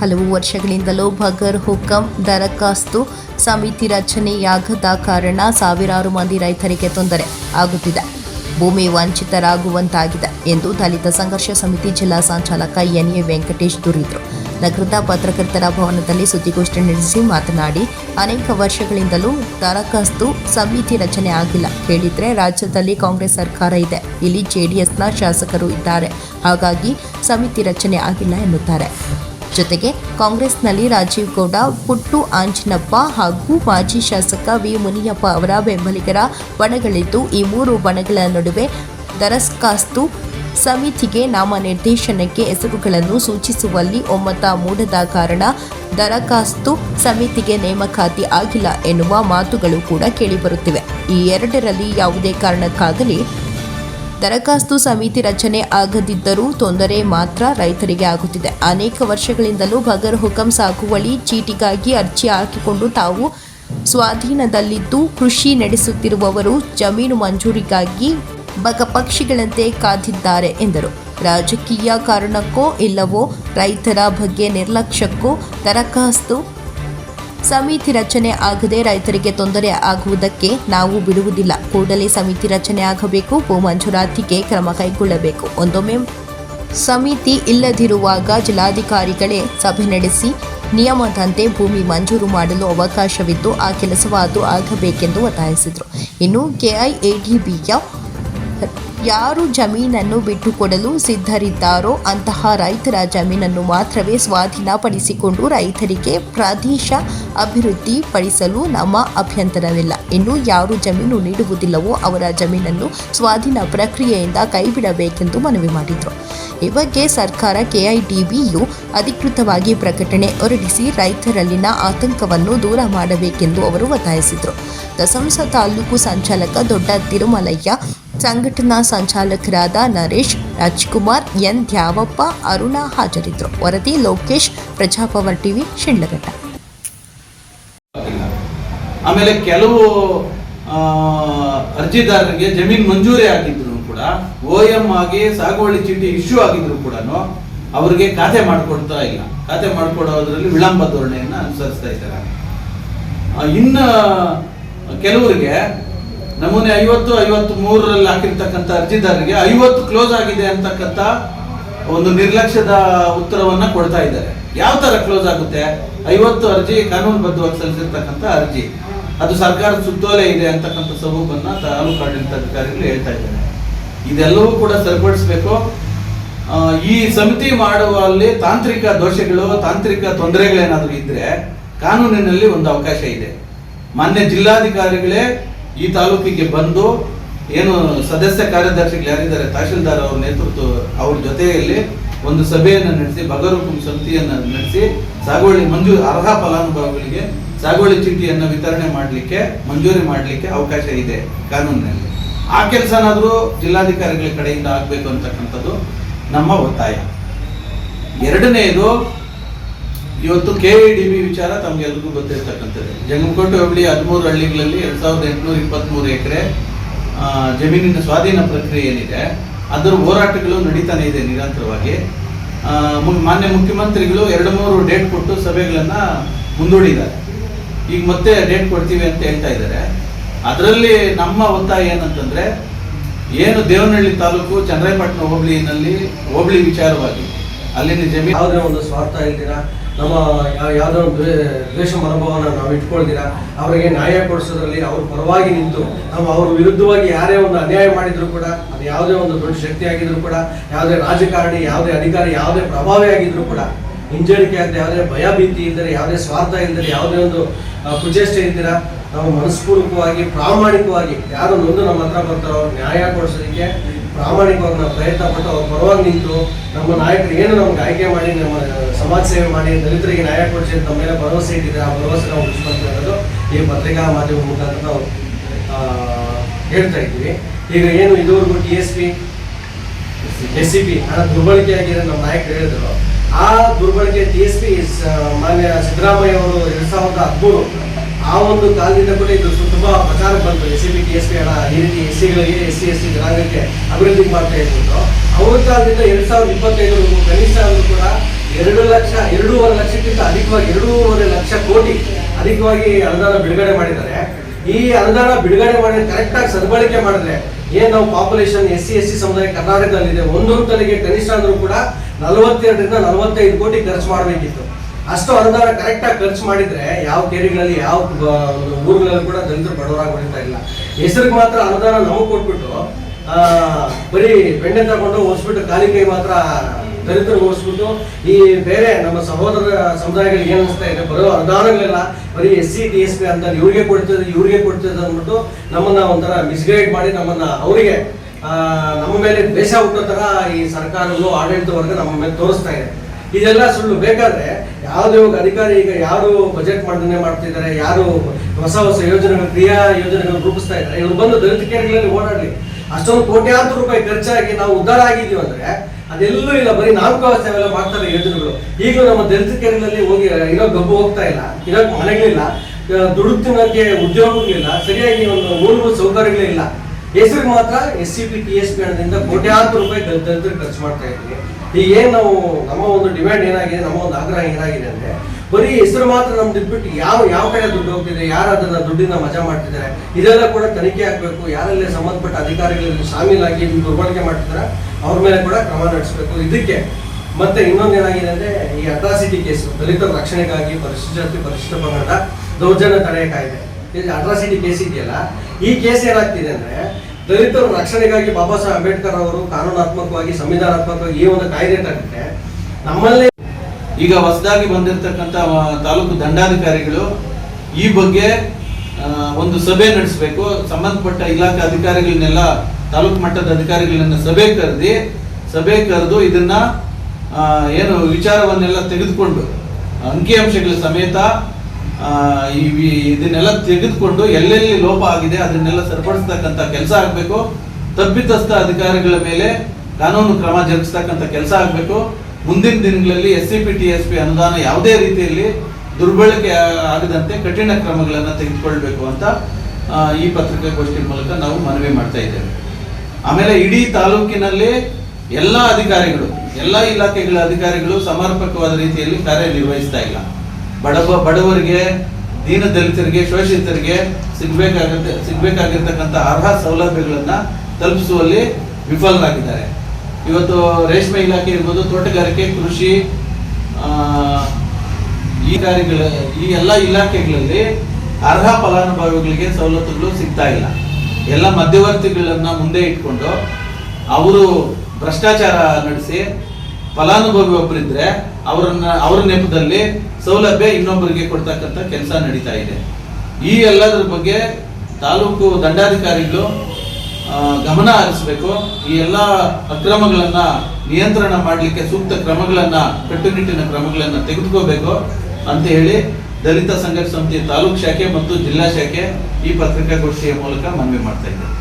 ಹಲವು ವರ್ಷಗಳಿಂದಲೂ ಬಗರ್ ಹುಕಂ ದರಖಾಸ್ತು ಸಮಿತಿ ರಚನೆಯಾಗದ ಕಾರಣ ಸಾವಿರಾರು ಮಂದಿ ರೈತರಿಗೆ ತೊಂದರೆ ಆಗುತ್ತಿದೆ. ಭೂಮಿ ವಂಚಿತರಾಗುವಂತಾಗಿದೆ ಎಂದು ದಲಿತ ಸಂಘರ್ಷ ಸಮಿತಿ ಜಿಲ್ಲಾ ಸಂಚಾಲಕ ಎನ್ ಎ ವೆಂಕಟೇಶ್ ದೂರಿದರು. ನಗರದ ಪತ್ರಕರ್ತರ ಭವನದಲ್ಲಿ ಸುದ್ದಿಗೋಷ್ಠಿ ನಡೆಸಿ ಮಾತನಾಡಿ, ಅನೇಕ ವರ್ಷಗಳಿಂದಲೂ ದರಖಾಸ್ತು ಸಮಿತಿ ರಚನೆ ಆಗಿಲ್ಲ. ಹೇಳಿದರೆ ರಾಜ್ಯದಲ್ಲಿ ಕಾಂಗ್ರೆಸ್ ಸರ್ಕಾರ ಇದೆ. ಇಲ್ಲಿ ಜೆಡಿಎಸ್ನ ಶಾಸಕರು ಇದ್ದಾರೆ. ಹಾಗಾಗಿ ಸಮಿತಿ ರಚನೆ ಆಗಿಲ್ಲ ಎನ್ನುತ್ತಾರೆ. ಜೊತೆಗೆ ಕಾಂಗ್ರೆಸ್ನಲ್ಲಿ ರಾಜೀವ್ ಗೌಡ, ಪುಟ್ಟು ಆಂಜಿನಪ್ಪ ಹಾಗೂ ಮಾಜಿ ಶಾಸಕ ವಿ ಮುನಿಯಪ್ಪ ಅವರ ಬೆಂಬಲಿಗರ ಬಣಗಳಿದ್ದು, ಈ ಮೂರು ಬಣಗಳ ನಡುವೆ ದರಸ್ಕಾಸ್ತು ಸಮಿತಿಗೆ ನಾಮ ನಿರ್ದೇಶನಕ್ಕೆ ಹೆಸರುಗಳನ್ನು ಸೂಚಿಸುವಲ್ಲಿ ಒಮ್ಮತ ಮೂಡದ ಕಾರಣ ದರಖಾಸ್ತು ಸಮಿತಿಗೆ ನೇಮಕಾತಿ ಆಗಿಲ್ಲ ಎನ್ನುವ ಮಾತುಗಳು ಕೂಡ ಕೇಳಿಬರುತ್ತಿವೆ. ಈ ಎರಡರಲ್ಲಿ ಯಾವುದೇ ಕಾರಣಕ್ಕಾಗಲಿ ದರಖಾಸ್ತು ಸಮಿತಿ ರಚನೆ ಆಗದಿದ್ದರೂ ತೊಂದರೆ ಮಾತ್ರ ರೈತರಿಗೆ ಆಗುತ್ತಿದೆ. ಅನೇಕ ವರ್ಷಗಳಿಂದಲೂ ಬಗರ್ ಹುಕಂ ಸಾಗುವಳಿ ಚೀಟಿಗಾಗಿ ಅರ್ಜಿ ಹಾಕಿಕೊಂಡು ತಾವು ಸ್ವಾಧೀನದಲ್ಲಿದ್ದು ಕೃಷಿ ನಡೆಸುತ್ತಿರುವವರು ಜಮೀನು ಮಂಜೂರಿಗಾಗಿ ಬಗ ಪಕ್ಷಿಗಳಂತೆ ಕಾದಿದ್ದಾರೆ ಎಂದರು. ರಾಜಕೀಯ ಕಾರಣಕ್ಕೋ ಇಲ್ಲವೋ ರೈತರ ಬಗ್ಗೆ ನಿರ್ಲಕ್ಷ್ಯಕ್ಕೋ ದರಖಾಸ್ತು ಸಮಿತಿ ರಚನೆ ಆಗದೆ ರೈತರಿಗೆ ತೊಂದರೆ ಆಗುವುದಕ್ಕೆ ನಾವು ಬಿಡುವುದಿಲ್ಲ. ಕೂಡಲೇ ಸಮಿತಿ ರಚನೆ ಆಗಬೇಕು. ಭೂ ಮಂಜೂರಾತಿಗೆ ಕ್ರಮ ಕೈಗೊಳ್ಳಬೇಕು. ಒಂದೊಮ್ಮೆ ಸಮಿತಿ ಇಲ್ಲದಿರುವಾಗ ಜಿಲ್ಲಾಧಿಕಾರಿಗಳೇ ಸಭೆ ನಡೆಸಿ ನಿಯಮದಂತೆ ಭೂಮಿ ಮಂಜೂರು ಮಾಡಲು ಅವಕಾಶವಿದ್ದು ಆ ಕೆಲಸವಾದು ಆಗಬೇಕೆಂದು ಒತ್ತಾಯಿಸಿದರು. ಇನ್ನು ಕೆಐಎಡಿಬಿಯ ಯಾರು ಜಮೀನನ್ನು ಬಿಟ್ಟುಕೊಡಲು ಸಿದ್ಧರಿದ್ದಾರೋ ಅಂತಹ ರೈತರ ಜಮೀನನ್ನು ಮಾತ್ರವೇ ಸ್ವಾಧೀನಪಡಿಸಿಕೊಂಡು ರೈತರಿಗೆ ಪ್ರದೇಶ ಅಭಿವೃದ್ಧಿ ಪಡಿಸಲು ನಮ್ಮ ಅಭ್ಯಂತರವಿಲ್ಲ. ಇನ್ನು ಯಾರು ಜಮೀನು ನೀಡುವುದಿಲ್ಲವೋ ಅವರ ಜಮೀನನ್ನು ಸ್ವಾಧೀನ ಪ್ರಕ್ರಿಯೆಯಿಂದ ಕೈಬಿಡಬೇಕೆಂದು ಮನವಿ ಮಾಡಿದರು. ಈ ಬಗ್ಗೆ ಸರ್ಕಾರ ಕೆಐಟಿಬಿಯು ಅಧಿಕೃತವಾಗಿ ಪ್ರಕಟಣೆ ಹೊರಡಿಸಿ ರೈತರಲ್ಲಿನ ಆತಂಕವನ್ನು ದೂರ ಮಾಡಬೇಕೆಂದು ಅವರು ಒತ್ತಾಯಿಸಿದರು. ದಸಂಸ ತಾಲೂಕು ಸಂಚಾಲಕ ದೊಡ್ಡ ತಿರುಮಲಯ್ಯ ಸಂಘಟನಾ ಸಂಚಾಲಕರಾದ ನರೇಶ್, ರಾಜ್ಕುಮಾರ್, ಎನ್. ದ್ಯಾವಪ್ಪ, ಅರುಣ ಹಾಜರಿದ್ದರು. ವರದಿ ಲೋಕೇಶ್, ಪ್ರಜಾಪವರ್ ಟಿವಿ, ಶಿಡ್ಲಘಟ್ಟ. ಆಮೇಲೆ ಕೆಲವು ಅರ್ಜಿದಾರರಿಗೆ ಜಮೀನ್ ಮಂಜೂರಿ ಆಗಿದ್ರು ಕೂಡ, ಓ ಎಂ ಆಗಿ ಸಾಗುವಳಿ ಚೀಟಿ ಇಶ್ಯೂ ಆಗಿದ್ರು ಕೂಡ ಅವರಿಗೆ ಖಾತೆ ಮಾಡಿಕೊಡ್ತಾ ಇಲ್ಲ. ಖಾತೆ ಮಾಡಿಕೊಡೋದ್ರಲ್ಲಿ ವಿಳಂಬ ಧೋರಣೆಯನ್ನು ಅನುಸರಿಸ್ತಾ ಇದ್ದಾರೆ. ಇನ್ನ, ಕೆಲವರಿಗೆ ನಮೂನೆ ಐವತ್ತು ಐವತ್ತು ಮೂರರಲ್ಲಿ ಹಾಕಿರ್ತಕ್ಕಂಥ ಅರ್ಜಿದಾರರಿಗೆ ಐವತ್ತು ಕ್ಲೋಸ್ ಆಗಿದೆ ಅಂತಕ್ಕಂಥ ಒಂದು ನಿರ್ಲಕ್ಷ್ಯದ ಉತ್ತರವನ್ನ ಕೊಡ್ತಾ ಇದ್ದಾರೆ. ಯಾವ ತರ ಕ್ಲೋಸ್ ಆಗುತ್ತೆ? ಐವತ್ತು ಅರ್ಜಿ ಕಾನೂನುಬದ್ಧವಾಗಿ ಸಲ್ಲಿಸಿರ್ತಕ್ಕಂಥ ಅರ್ಜಿ. ಅದು ಸರ್ಕಾರದ ಸುತ್ತೋಲೆ ಇದೆ ಅಂತಕ್ಕಂಥ ಸಬೂಬನ್ನ ತಾಲೂಕು ಆಡಳಿತಾಧಿಕಾರಿಗಳು ಹೇಳ್ತಾ ಇದ್ದಾರೆ. ಇದೆಲ್ಲವೂ ಕೂಡ ಸರಿಪಡಿಸಬೇಕು. ಈ ಸಮಿತಿ ಮಾಡುವಲ್ಲಿ ತಾಂತ್ರಿಕ ದೋಷಗಳು, ತಾಂತ್ರಿಕ ತೊಂದರೆಗಳೇನಾದರೂ ಇದ್ರೆ ಕಾನೂನಿನಲ್ಲಿ ಒಂದು ಅವಕಾಶ ಇದೆ. ಮಾನ್ಯ ಜಿಲ್ಲಾಧಿಕಾರಿಗಳೇ ಈ ತಾಲೂಕಿಗೆ ಬಂದು ಏನು ಸದಸ್ಯ ಕಾರ್ಯದರ್ಶಿಗಳು ಯಾರಿದ್ದಾರೆ, ತಹಶೀಲ್ದಾರ್ ಅವ್ರ ನೇತೃತ್ವ ಅವ್ರ ಜೊತೆಯಲ್ಲಿ ಒಂದು ಸಭೆಯನ್ನು ನಡೆಸಿ ಬಗರುಕುಂ ಸಮಿತಿಯನ್ನು ನಡೆಸಿ, ಸಾಗುವಳಿ ಮಂಜೂ ಅರ್ಹ ಫಲಾನುಭವಿಗಳಿಗೆ ಸಾಗುವಳಿ ಚೀಟಿಯನ್ನು ವಿತರಣೆ ಮಾಡಲಿಕ್ಕೆ, ಮಂಜೂರಿ ಮಾಡಲಿಕ್ಕೆ ಅವಕಾಶ ಇದೆ ಕಾನೂನಿನಲ್ಲಿ. ಆ ಕೆಲಸನಾದರೂ ಜಿಲ್ಲಾಧಿಕಾರಿಗಳ ಕಡೆಯಿಂದ ಆಗಬೇಕು ಅಂತಕ್ಕಂಥದ್ದು ನಮ್ಮ ಒತ್ತಾಯ. ಎರಡನೆಯದು ಇವತ್ತು ಕೆ ಇ ಡಿ ಬಿ ವಿಚಾರ ತಮಗೆಲ್ರಿಗೂ ಗೊತ್ತಿರ್ತಕ್ಕಂಥದ್ದು. ಜಂಗಮಕೋಟೆ ಹೋಬಳಿ ಹದಿಮೂರು ಹಳ್ಳಿಗಳಲ್ಲಿ ಎರಡ್ ಸಾವಿರದ ಎಂಟುನೂರ ಇಪ್ಪತ್ತ್ಮೂರು ಎಕರೆ ಜಮೀನಿನ ಸ್ವಾಧೀನ ಪ್ರಕ್ರಿಯೆ ಏನಿದೆ, ಅದರ ಹೋರಾಟಗಳು ನಡೀತಾನೆ ಇದೆ ನಿರಂತರವಾಗಿ. ಮಾನ್ಯ ಮುಖ್ಯಮಂತ್ರಿಗಳು ಎರಡು ಮೂರು ಡೇಟ್ ಕೊಟ್ಟು ಸಭೆಗಳನ್ನು ಮುಂದೂಡಿದ್ದಾರೆ. ಈಗ ಮತ್ತೆ ಡೇಟ್ ಕೊಡ್ತೀವಿ ಅಂತ ಹೇಳ್ತಾ ಇದ್ದಾರೆ. ಅದರಲ್ಲಿ ನಮ್ಮ ಒತ್ತಾಯ ಏನಂತಂದರೆ, ಏನು ದೇವನಹಳ್ಳಿ ತಾಲೂಕು ಚಂದ್ರಾಯಪಟ್ಟಣ ಹೋಬಳಿನಲ್ಲಿ ಹೋಬಳಿ ವಿಚಾರವಾಗಿ ಅಲ್ಲಿನ ಜಮೀನು ಯಾವುದೇ ಒಂದು ಸ್ವಾರ್ಥ ಇಲ್ದಿರ ನಮ್ಮ ಯಾವುದೋ ದ್ವೇಷ ಮನೋಭಾವನ ನಾವು ಇಟ್ಕೊಳ್ತೀರಾ ಅವರಿಗೆ ನ್ಯಾಯ ಕೊಡಿಸೋದ್ರಲ್ಲಿ ಅವ್ರ ಪರವಾಗಿ ನಿಂತು, ನಾವು ಅವ್ರ ವಿರುದ್ಧವಾಗಿ ಯಾರೇ ಒಂದು ಅನ್ಯಾಯ ಮಾಡಿದ್ರು ಕೂಡ, ಅದು ಯಾವುದೇ ಒಂದು ದೊಡ್ಡ ಶಕ್ತಿ ಆಗಿದ್ರು ಕೂಡ, ಯಾವುದೇ ರಾಜಕಾರಣಿ, ಯಾವುದೇ ಅಧಿಕಾರಿ, ಯಾವುದೇ ಪ್ರಭಾವಿ ಆಗಿದ್ರು ಕೂಡ, ಹಿಂಜರಿಕೆ ಆಗದೆ ಯಾವುದೇ ಭಯ ಭೀತಿ ಇದ್ದರೆ ಯಾವುದೇ ಸ್ವಾರ್ಥ ಇಲ್ಲದೆ ಯಾವುದೇ ಒಂದು ಕುಚೇಷ್ಟೆ ಇದ್ದೀರಾ ನಾವು ಮನಸ್ಪೂರ್ವಕವಾಗಿ, ಪ್ರಾಮಾಣಿಕವಾಗಿ, ಯಾರು ನೊಂದು ನಮ್ಮ ಹತ್ರ ಬರ್ತಾರೋ ನ್ಯಾಯ ಕೊಡಿಸೋದಕ್ಕೆ ಪ್ರಾಮಾಣಿಕವಾಗಿ ನಾವು ಪ್ರಯತ್ನ ಪಟ್ಟು ಅವ್ರ ಪರವಾಗಿ ನಿಂತು ನಮ್ಮ ನಾಯಕರು ಏನು ನಮ್ಗೆ ಆಯ್ಕೆ ಮಾಡಿ, ನಮ್ಮ ಸಮಾಜ ಸೇವೆ ಮಾಡಿ, ದಲಿತರಿಗೆ ನ್ಯಾಯ ಕೊಡಿಸಿ ನಮ್ಮ ಮೇಲೆ ಭರವಸೆ ಇಟ್ಟಿದ್ದಾರೆ ಆ ಭರವಸೆ ನಾವು ಉಳಿಸ್ಕೊಂತ ಅನ್ನೋದು ಈ ಪತ್ರಿಕಾ ಮಾಧ್ಯಮ ಮುಖಾಂತರ ನಾವು ಹೇಳ್ತಾ ಇದ್ದೀವಿ. ಈಗ ಏನು ಇದುವರೆಗೂ T S P S C P ಹಣ ದುರ್ಬಳಕೆ ಆಗಿದೆ ನಮ್ಮ ನಾಯಕರು ಹೇಳಿದ್ರು. ಆ ದುರ್ಬಳಕೆ ಟಿ ಎಸ್ ಪಿ ಮಾನ್ಯ ಸಿದ್ದರಾಮಯ್ಯ ಅವರು ಎರಡ್ ಸಾವಿರದ ಹದಿಮೂರು ಆ ಒಂದು ಕಾಲದಿಂದ ಕೂಡ ಇದು ತುಂಬಾ ಪ್ರಚಾರ ಬಂತು. S C B T S P ಹಣ, ಈ ರೀತಿ ಎಸ್ ಸಿಗಳಿಗೆ ಎಸ್ ಸಿ ಎಸ್ ಸಿ ಜನಾಂಗಕ್ಕೆ ಅಭಿವೃದ್ಧಿ ಮಾಡ್ತಾ ಇದ್ರು ಅವ್ರ ಕಾಲದಿಂದ ಎರಡ್ ಸಾವಿರದ ಇಪ್ಪತ್ತೈದರವರೆಗೂ ಕನಿಷ್ಠ ಅಂದ್ರೂ ಕೂಡ ಎರಡು ಲಕ್ಷ, ಎರಡೂವರೆ ಲಕ್ಷಕ್ಕಿಂತ ಅಧಿಕವಾಗಿ, ಎರಡೂವರೆ ಲಕ್ಷ ಕೋಟಿ ಅಧಿಕವಾಗಿ ಅನುದಾನ ಬಿಡುಗಡೆ ಮಾಡಿದ್ದಾರೆ. ಈ ಅನುದಾನ ಬಿಡುಗಡೆ ಮಾಡಿ ಕರೆಕ್ಟಾಗಿ ಸದ್ಬಳಕೆ ಮಾಡಿದ್ರೆ ಏನ್ ನಾವು population S C S C ಸಮುದಾಯ ಕರ್ನಾಟಕದಲ್ಲಿದೆ ಒಂದೊಂದು ತಲೆಗೆ ಕನಿಷ್ಠ ಅಂದ್ರೂ ಕೂಡ ನಲವತ್ತೆರಡರಿಂದ ನಲವತ್ತೈದು ಕೋಟಿ ಖರ್ಚು ಮಾಡಬೇಕಿತ್ತು. ಅಷ್ಟು ಅನುದಾನ ಕರೆಕ್ಟಾಗಿ ಖರ್ಚು ಮಾಡಿದ್ರೆ ಯಾವ ಕೇರಿಗಳಲ್ಲಿ, ಯಾವ ಊರುಗಳಲ್ಲಿ ಕೂಡ ದಲಿತರು ಬಡವರಾಗಿ ಉಳಿತಾ ಇಲ್ಲ. ಹೆಸರಿಗೆ ಮಾತ್ರ ಅನುದಾನ ನಮಗೆ ಕೊಟ್ಬಿಟ್ಟು ಬರೀ ಬೆಣ್ಣೆ ತಗೊಂಡು ಓಡಿಸ್ಬಿಟ್ಟು ಖಾಲಿ ಕೈ ಮಾತ್ರ ದಲಿತರು ಓಡಿಸ್ಬಿಟ್ಟು ಈ ಬೇರೆ ನಮ್ಮ ಸಹೋದರ ಸಮುದಾಯಗಳಿಗೆ ಏನು ಅನಿಸ್ತಾ ಇದೆ, ಬರೋ ಅನುದಾನಗಳೆಲ್ಲ ಬರೀ S C T S P ಅಂತ ಇವ್ರಿಗೆ ಕೊಡ್ತದೆ ಇವ್ರಿಗೆ ಕೊಡ್ತದೆ ಅಂದ್ಬಿಟ್ಟು ನಮ್ಮನ್ನ ಒಂಥರ ಮಿಸ್ಗೈಡ್ ಮಾಡಿ ನಮ್ಮನ್ನ ಅವರಿಗೆ ನಮ್ಮ ಮೇಲೆ ದ್ವೇಷ ಹುಟ್ಟೋ ತರ ಈ ಸರ್ಕಾರಗಳು, ಆಡಳಿತ ವರ್ಗ ನಮ್ಮ ಮೇಲೆ ತೋರಿಸ್ತಾ ಇದೆ. ಇದೆಲ್ಲ ಸುಳ್ಳು. ಬೇಕಾದ್ರೆ ಯಾವುದೇ ಇವಾಗ ಅಧಿಕಾರಿ ಈಗ ಯಾರು ಬಜೆಟ್ ಮಂಡನೆ ಮಾಡ್ತಿದ್ದಾರೆ ಯಾರು ಹೊಸ ಹೊಸ ಯೋಜನೆಗಳು, ಕ್ರಿಯಾ ಯೋಜನೆಗಳು ರೂಪಿಸ್ತಾ ಇದ್ದಾರೆ, ಇವ್ರು ಬಂದು ದಲಿತ ಕೇಂದ್ರಗಳಲ್ಲಿ ಓಡಾಡ್ಲಿ. ಅಷ್ಟೊಂದು ಕೋಟ್ಯಾಂತರ ರೂಪಾಯಿ ಖರ್ಚಾಗಿ ನಾವು ಉದ್ಧಾರ ಆಗಿದ್ದೀವಿ ಅಂದ್ರೆ ಅದೆಲ್ಲೂ ಇಲ್ಲ. ಬರೀ ನಾಲ್ಕು ವ್ಯವಸ್ಥೆ ಅವೆಲ್ಲ ಮಾಡ್ತಾರೆ ಯೋಜನೆಗಳು. ಈಗಲೂ ನಮ್ಮ ದಲಿತ ಕೇಂದ್ರದಲ್ಲಿ ಹೋಗಿ ಇರೋ ಗಬ್ಬು ಹೋಗ್ತಾ ಇಲ್ಲ, ಇರೋಕ್ ಮನೆಗಳಿಲ್ಲ ದುಡ್ಡು ತಿನ್ನೋಕೆ ಉದ್ಯೋಗಗಳಿಲ್ಲ ಸರಿಯಾಗಿ ಒಂದು ಮೂಲಭೂತ ಸೌಕರ್ಯಗಳಿಲ್ಲ ಹೆಸರಿಗೆ ಮಾತ್ರ S C P T S P ಹಣದಿಂದ ಕೋಟ್ಯಾಂತರ ರೂಪಾಯಿ ದಲಿತ ದಲಿತರಿಗೆ ಖರ್ಚು ಮಾಡ್ತಾ ಇದ್ವಿ. ಈಗ ಏನು ನಾವು ನಮ್ಮ ಒಂದು ಡಿಮ್ಯಾಂಡ್ ಏನಾಗಿದೆ, ನಮ್ಮ ಒಂದು ಆಗ್ರಹ ಏನಾಗಿದೆ ಅಂದ್ರೆ, ಬರೀ ಹೆಸರು ಮಾತ್ರ ನಮ್ದು ಇಟ್ಬಿಟ್ಟು ಯಾವ ಯಾವ ಕಡೆ ದುಡ್ಡು ಹೋಗ್ತಿದೆ, ಯಾರು ಅದನ್ನ ದುಡ್ಡಿನ ಮಜಾ ಮಾಡ್ತಿದ್ದಾರೆ, ಇದೆಲ್ಲ ಕೂಡ ತನಿಖೆ ಆಗ್ಬೇಕು, ಯಾರೆಲ್ಲ ಸಂಬಂಧಪಟ್ಟ ಅಧಿಕಾರಿಗಳಲ್ಲಿ ಶಾಮೀಲಾಗಿ ದುರ್ಬಳಕೆ ಮಾಡ್ತಿದ್ದಾರೆ, ಅವ್ರ ಮೇಲೆ ಕೂಡ ಕ್ರಮ ನಡೆಸಬೇಕು. ಇದಕ್ಕೆ ಮತ್ತೆ ಇನ್ನೊಂದು ಏನಾಗಿದೆ ಅಂದ್ರೆ, ಈ ಅಟ್ರಾಸಿಟಿ ಕೇಸು ದಲಿತರ ರಕ್ಷಣೆಗಾಗಿ ಪರಿಶಿಷ್ಟ ಪರಿಶಿಷ್ಟ ಪಂಗಡ ದೌರ್ಜನ್ಯ ತಡೆಯ ಕಾಯ್ದೆ ಅಟ್ರಾಸಿಟಿ ಕೇಸ್ ಇದೆಯಲ್ಲ? ಈ ಕೇಸ್ ಏನಾಗ್ತಿದೆ ಅಂದ್ರೆ, ದಲಿತರ ರಕ್ಷಣೆಗಾಗಿ ಬಾಬಾ ಸಾಹೇಬ್ ಅಂಬೇಡ್ಕರ್ ಅವರು ಕಾನೂನಾತ್ಮಕವಾಗಿ, ಸಂವಿಧಾನಾತ್ಮಕವಾಗಿ ಈ ಒಂದು ಕಾಯ್ದೆ ತಂದಿದೆ ನಮ್ಮಲ್ಲಿ ಈಗ ಹೊಸದಾಗಿ ಬಂದಿರತಕ್ಕಂತ ತಾಲೂಕು ದಂಡಾಧಿಕಾರಿಗಳು ಈ ಬಗ್ಗೆ ಒಂದು ಸಭೆ ನಡೆಸಬೇಕು. ಸಂಬಂಧಪಟ್ಟ ಇಲಾಖೆ ಅಧಿಕಾರಿಗಳನ್ನೆಲ್ಲ, ತಾಲೂಕು ಮಟ್ಟದ ಅಧಿಕಾರಿಗಳನ್ನ ಸಭೆ ಕರೆದಿ, ಸಭೆ ಕರೆದು ಇದನ್ನ ಏನು ವಿಚಾರವನ್ನೆಲ್ಲ ತೆಗೆದುಕೊಂಡು, ಅಂಕಿಅಂಶಗಳ ಸಮೇತ ಇದನ್ನೆಲ್ಲ ತೆಗೆದುಕೊಂಡು ಎಲ್ಲೆಲ್ಲಿ ಲೋಪ ಆಗಿದೆ, ಅದನ್ನೆಲ್ಲ ಸರಿಪಡಿಸ್ತಕ್ಕಂಥ ಕೆಲಸ ಆಗಬೇಕು. ತಪ್ಪಿತಸ್ಥ ಅಧಿಕಾರಿಗಳ ಮೇಲೆ ಕಾನೂನು ಕ್ರಮ ಜರುಗಿಸ್ತಕ್ಕಂಥ ಕೆಲಸ ಆಗಬೇಕು. ಮುಂದಿನ ದಿನಗಳಲ್ಲಿ S C P, T S P ಅನುದಾನ ಯಾವುದೇ ರೀತಿಯಲ್ಲಿ ದುರ್ಬಳಕೆ ಆಗದಂತೆ ಕಠಿಣ ಕ್ರಮಗಳನ್ನು ತೆಗೆದುಕೊಳ್ಬೇಕು ಅಂತ ಈ ಪತ್ರಿಕಾಗೋಷ್ಠಿ ಮೂಲಕ ನಾವು ಮನವಿ ಮಾಡ್ತಾ ಇದ್ದೇವೆ. ಆಮೇಲೆ ಇಡೀ ತಾಲೂಕಿನಲ್ಲಿ ಎಲ್ಲ ಅಧಿಕಾರಿಗಳು, ಎಲ್ಲ ಇಲಾಖೆಗಳ ಅಧಿಕಾರಿಗಳು ಸಮರ್ಪಕವಾದ ರೀತಿಯಲ್ಲಿ ಕಾರ್ಯನಿರ್ವಹಿಸ್ತಾ ಇಲ್ಲ. ಬಡವ ಬಡವರಿಗೆ, ದೀನ ದಲಿತರಿಗೆ, ಶೋಷಿತರಿಗೆ ಸಿಗ್ಬೇಕಾಗತ್ತೆ ಸಿಗ್ಬೇಕಾಗಿರ್ತಕ್ಕಂಥ ಅರ್ಹ ಸೌಲಭ್ಯಗಳನ್ನ ತಲುಪಿಸುವಲ್ಲಿ ವಿಫಲರಾಗಿದ್ದಾರೆ. ಇವತ್ತು ರೇಷ್ಮೆ ಇಲಾಖೆ ಇರ್ಬೋದು, ತೋಟಗಾರಿಕೆ, ಕೃಷಿ ಈ ಕಾರ್ಯಗಳ ಈ ಎಲ್ಲ ಇಲಾಖೆಗಳಲ್ಲಿ ಅರ್ಹ ಫಲಾನುಭವಿಗಳಿಗೆ ಸವಲತ್ತುಗಳು ಸಿಗ್ತಾ ಇಲ್ಲ. ಎಲ್ಲ ಮಧ್ಯವರ್ತಿಗಳನ್ನ ಮುಂದೆ ಇಟ್ಕೊಂಡು ಅವರು ಭ್ರಷ್ಟಾಚಾರ ನಡೆಸಿ ಫಲಾನುಭವಿ ಒಬ್ಬರಿದ್ರೆ ಅವರನ್ನ, ಅವರ ನೆಪದಲ್ಲಿ ಸೌಲಭ್ಯ ಇನ್ನೊಬ್ಬರಿಗೆ ಕೊಡ್ತಕ್ಕಂಥ ಕೆಲಸ ನಡೀತಾ ಇದೆ. ಈ ಎಲ್ಲದರ ಬಗ್ಗೆ ತಾಲೂಕು ದಂಡಾಧಿಕಾರಿಗಳು ಗಮನ ಹರಿಸಬೇಕು. ಈ ಎಲ್ಲ ಅಕ್ರಮಗಳನ್ನ ನಿಯಂತ್ರಣ ಮಾಡಲಿಕ್ಕೆ ಸೂಕ್ತ ಕ್ರಮಗಳನ್ನ, ಕಟ್ಟುನಿಟ್ಟಿನ ಕ್ರಮಗಳನ್ನ ತೆಗೆದುಕೋಬೇಕು ಅಂತ ಹೇಳಿ ದಲಿತ ಸಂಘರ್ಷ ಸಮಿತಿ ತಾಲೂಕು ಶಾಖೆ ಮತ್ತು ಜಿಲ್ಲಾ ಶಾಖೆ ಈ ಪತ್ರಿಕಾಗೋಷ್ಠಿಯ ಮೂಲಕ ಮನವಿ ಮಾಡ್ತಾ ಇದ್ದಾರೆ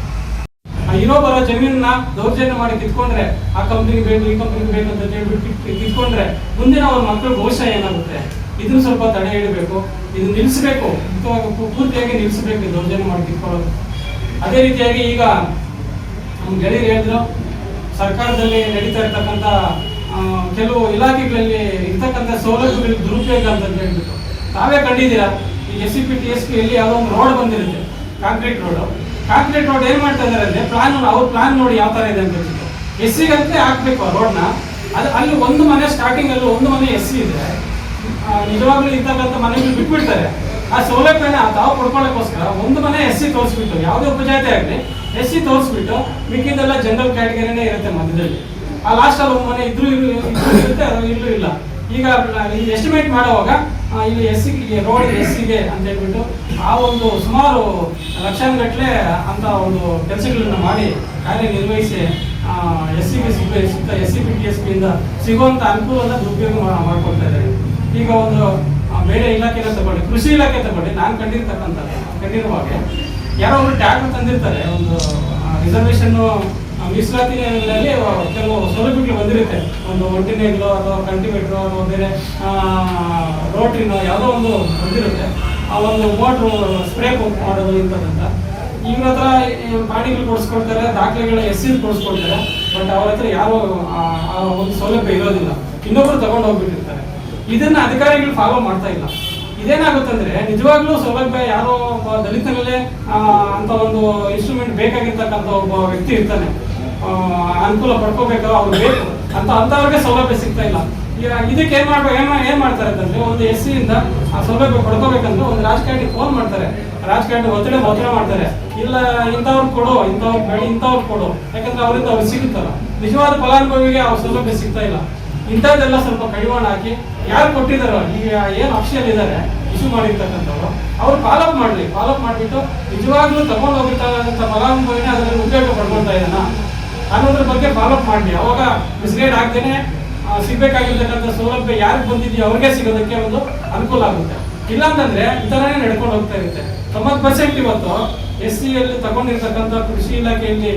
ಇರೋ ಬರೋ ಜಮೀನನ್ನ ದೌರ್ಜನ್ಯ ಮಾಡಿ ಕಿತ್ಕೊಂಡ್ರೆ ಆ ಕಂಪ್ನಿಗೆ ಬೇಕು, ಈ ಕಂಪ್ನಿಗೆ ಬೇಕು ಅಂತ ಹೇಳ್ಬಿಟ್ಟು ಕಿತ್- ಕಿತ್ಕೊಂಡ್ರೆ ಮುಂದಿನ ಅವ್ರ ಮಕ್ಕಳ ಭವಿಷ್ಯ ಏನಾಗುತ್ತೆ? ಇದನ್ನ ಸ್ವಲ್ಪ ತಡೆ ಹಿಡಬೇಕು ಇದು ನಿಲ್ಲಿಸಬೇಕು ಪೂರ್ತಿಯಾಗಿ ನಿಲ್ಲಿಸಬೇಕು ದೌರ್ಜನ್ಯ ಮಾಡಿ ಕಿತ್ಕೊಳ್ಳೋದು ಅದೇ ರೀತಿಯಾಗಿ ಈಗ ನಮ್ಮ ಗೆಳೆಯರು ಹೇಳಿದ್ರು, ಸರ್ಕಾರದಲ್ಲಿ ನಡೀತಾ ಇರ್ತಕ್ಕಂಥ ಕೆಲವು ಇಲಾಖೆಗಳಲ್ಲಿ ಇರ್ತಕ್ಕಂಥ ಸೌಲಭ್ಯಗಳ ದುರುಪಯೋಗ ಅಂತ ಹೇಳ್ಬಿಟ್ಟು. ತಾವೇ ಕಂಡಿದ್ದೀರಾ? ಈ S C P T S P ಎಲ್ಲಿ ಯಾವುದೋ ಒಂದು ರೋಡ್ ಬಂದಿರುತ್ತೆ ಕಾಂಕ್ರೀಟ್ ರೋಡ್ ಕಾಂಕ್ರೀಟ್ ರೋಡ್ ಏನ್ ಮಾಡ್ತಾ ಇದಾರೆ ಅಂದ್ರೆ ಪ್ಲಾನ್ ಅವ್ರ ಪ್ಲಾನ್ ನೋಡಿ ಯಾವ ತರ ಇದೆ ಅಂತ ಎಸ್ ಸಿಗಂತೆ ಹಾಕ್ಬೇಕು ಆ ರೋಡ್ನ ಅದು ಅಲ್ಲಿ ಒಂದು ಮನೆ ಸ್ಟಾರ್ಟಿಂಗ್ ಅಲ್ಲಿ ಒಂದು ಮನೆ ಎಸ್ ಸಿ ಇದೆ ನಿಜವಾಗ್ಲೂ ಇರ್ತಕ್ಕಂಥ ಮನೆಗಳು ಬಿಟ್ಬಿಡ್ತಾರೆ. ಆ ಸೌಲಭ್ಯನ ತಾವು ಪಡ್ಕೊಳ್ಳೋಕ್ಕೋಸ್ಕರ ಒಂದು ಮನೆ ಎಸ್ ಸಿ ತೋರಿಸ್ಬಿಟ್ಟು, ಯಾವುದೇ ಉಪಜಾತಿ ಆಗಲಿ ಎಸ್ ಸಿ ತೋರಿಸ್ಬಿಟ್ಟು ಮಿಕ್ಕಿದ್ದೆಲ್ಲ ಜನರಲ್ ಕ್ಯಾಟಗರಿನೇ ಇರುತ್ತೆ ಮಧ್ಯದಲ್ಲಿ. ಆ ಲಾಸ್ಟ್ ಅಲ್ಲಿ ಒಂದು ಮನೆ ಇದ್ರು ಇರುತ್ತೆ, ಅದು ಇಲ್ಲೂ ಇಲ್ಲ. ಈಗ ಎಸ್ಟಿಮೇಟ್ ಮಾಡುವಾಗ ಇಲ್ಲಿ ಎಸ್ ಸಿ ರೋಡ್ ಎಸ್ ಸಿಗೆ ಅಂತ ಹೇಳ್ಬಿಟ್ಟು ಆ ಒಂದು ಸುಮಾರು ಲಕ್ಷಾನುಗಟ್ಟಲೆ ಅಂತ ಒಂದು ಕೆಲಸಗಳನ್ನ ಮಾಡಿ ಕಾರ್ಯನಿರ್ವಹಿಸಿ ಎಸ್ ಸಿಗೆ ಸಿಗ ಸಿಗ್ತಾ S C B T S ಪಿಯಿಂದ ಸಿಗುವಂತ ಅನುಕೂಲದ ದುರುಪಯೋಗ ಮಾಡ್ಕೊಳ್ತಾ ಇದ್ದಾರೆ. ಈಗ ಒಂದು ಬೇರೆ ಇಲಾಖೆನ ತಗೊಳ್ಳಿ, ಕೃಷಿ ಇಲಾಖೆ ತಗೊಳ್ಳಿ, ನಾನು ಕಂಡಿರ್ತಕ್ಕಂಥ ಕಂಡಿರುವಾಗ ಯಾರೋ ಒಂದು ಟ್ಯಾಕ್ಟರ್ ತಂದಿರ್ತಾರೆ, ಒಂದು ರಿಸರ್ವೇಶನ್ ಮೀಸಲಾತಿನಲ್ಲಿ ಕೆಲವು ಸೌಲಭ್ಯಗಳು ಬಂದಿರುತ್ತೆ. ಒಂದು ಒಟ್ಟಿನೇಗ್ಲು ಅಥವಾ ಕಲ್ಟಿವೇಟ್ರು ಅಥವಾ ಬೇರೆ ರೋಟ್ರಿನೋ ಯಾವುದೋ ಒಂದು ಬಂದಿರುತ್ತೆ. ಆ ಒಂದು ಮೋಟ್ರು ಸ್ಪ್ರೇ ಪಂಪ್ ಮಾಡೋದು ಇಂಥದ್ದಂತ. ಇವ್ರ ಹತ್ರ ಪಾಣಿಗಳು ಕೊಡಿಸ್ಕೊಡ್ತಾರೆ ದಾಖಲೆಗಳ ಎಸ್ ಸಿ ಕೊಡಿಸ್ಕೊಡ್ತಾರೆ, ಬಟ್ ಅವ್ರ ಹತ್ರ ಯಾರೋ, ಆ ಒಂದು ಸೌಲಭ್ಯ ಇರೋದಿಲ್ಲ. ಇನ್ನೊಬ್ರು ತಗೊಂಡು ಹೋಗ್ಬಿಟ್ಟಿರ್ತಾರೆ. ಇದನ್ನ ಅಧಿಕಾರಿಗಳು ಫಾಲೋ ಮಾಡ್ತಾ ಇಲ್ಲ. ಇದೇನಾಗುತ್ತಂದ್ರೆ ನಿಜವಾಗ್ಲೂ ಸೌಲಭ್ಯ ಯಾರೋ ಒಬ್ಬ ದಲಿತನಲ್ಲೇ ಅಂತ ಒಂದು ಇನ್ಸ್ಟ್ರೂಮೆಂಟ್ ಬೇಕಾಗಿರ್ತಕ್ಕಂಥ ಒಬ್ಬ ವ್ಯಕ್ತಿ ಇರ್ತಾನೆ. ಅನುಕೂಲ ಪಡ್ಕೋಬೇಕು ಅವ್ರು ಬೇಕು ಅಂತ ಅಂಥವ್ರಿಗೆ ಸೌಲಭ್ಯ ಸಿಗ್ತಾ ಇಲ್ಲ. ಈಗ ಇದಕ್ಕೆ ಏನು ಮಾಡ್ಬೇಕು, ಏನು ಏನು ಮಾಡ್ತಾರೆ ಅಂತಂದ್ರೆ ಒಂದು ಎಸ್ ಇಂದ ಆ ಸೌಲಭ್ಯ ಪಡ್ಕೋಬೇಕಂದ್ರೆ ಒಂದು ರಾಜಕಾರಣಿ ಫೋನ್ ಮಾಡ್ತಾರೆ. ರಾಜಕಾರಣಿ ಒತ್ತಡ ಒತ್ತಡ ಮಾಡ್ತಾರೆ. ಇಲ್ಲ, ಇಂಥವ್ರು ಕೊಡು, ಇಂಥವ್ರು ಬೇಡ ಇಂಥವ್ರು ಕೊಡು. ಯಾಕಂದ್ರೆ ಅವರಿಂದ ಅವ್ರು ಸಿಗುತ್ತಲ್ಲ ನಿಜವಾದ ಫಲಾನುಭವಿಗೆ ಅವ್ರ ಸೌಲಭ್ಯ ಸಿಗ್ತಾ ಇಲ್ಲ. ಇಂಥದ್ದೆಲ್ಲ ಸ್ವಲ್ಪ ಕಡಿವಾಣ ಹಾಕಿ, ಯಾರು ಕೊಟ್ಟಿದಾರೋ ಈಗ ಏನು ಅಫಿಷಿಯಲ್ ಇದ್ದಾರೆ ಇಶ್ಯೂ ಮಾಡಿರ್ತಕ್ಕಂಥವ್ರು, ಅವ್ರು ಫಾಲೋಅಪ್ ಮಾಡಲಿ. ಫಾಲೋಅಪ್ ಮಾಡಿಬಿಟ್ಟು ನಿಜವಾಗ್ಲೂ ತಗೊಂಡು ಹೋಗಿರ್ತಕ್ಕಂಥ ಫಲಾನುಭವಿನ ಅದರಲ್ಲಿ ಉಪಯೋಗ ಪಡ್ಕೊಳ್ತಾ ಇದ್ದಾನ? ಅನ್ನೋದ್ರ ಬಗ್ಗೆ ಫಾಲೋಅಪ್ ಮಾಡಿ ಅವಾಗ ಮಿಸ್ಗೈಡ್ ಆಗ್ತೇನೆ ಸಿಗ್ಬೇಕಾಗಿರ್ತಕ್ಕಂಥ ಸೌಲಭ್ಯ ಯಾರಿಗೆ ಬಂದಿದೆಯೋ ಅವ್ರಿಗೆ ಸಿಗೋದಕ್ಕೆ ಒಂದು ಅನುಕೂಲ ಆಗುತ್ತೆ. ಇಲ್ಲ ಅಂತಂದ್ರೆ ಈ ಥರನೇ ನಡ್ಕೊಂಡು ಹೋಗ್ತಾ ಇರುತ್ತೆ. ತೊಂಬತ್ತು ಪರ್ಸೆಂಟ್ ಇವತ್ತು ಎಸ್ ಸಿ ಅಲ್ಲಿ ತಗೊಂಡಿರ್ತಕ್ಕಂಥ ಕೃಷಿ ಇಲಾಖೆಯಲ್ಲಿ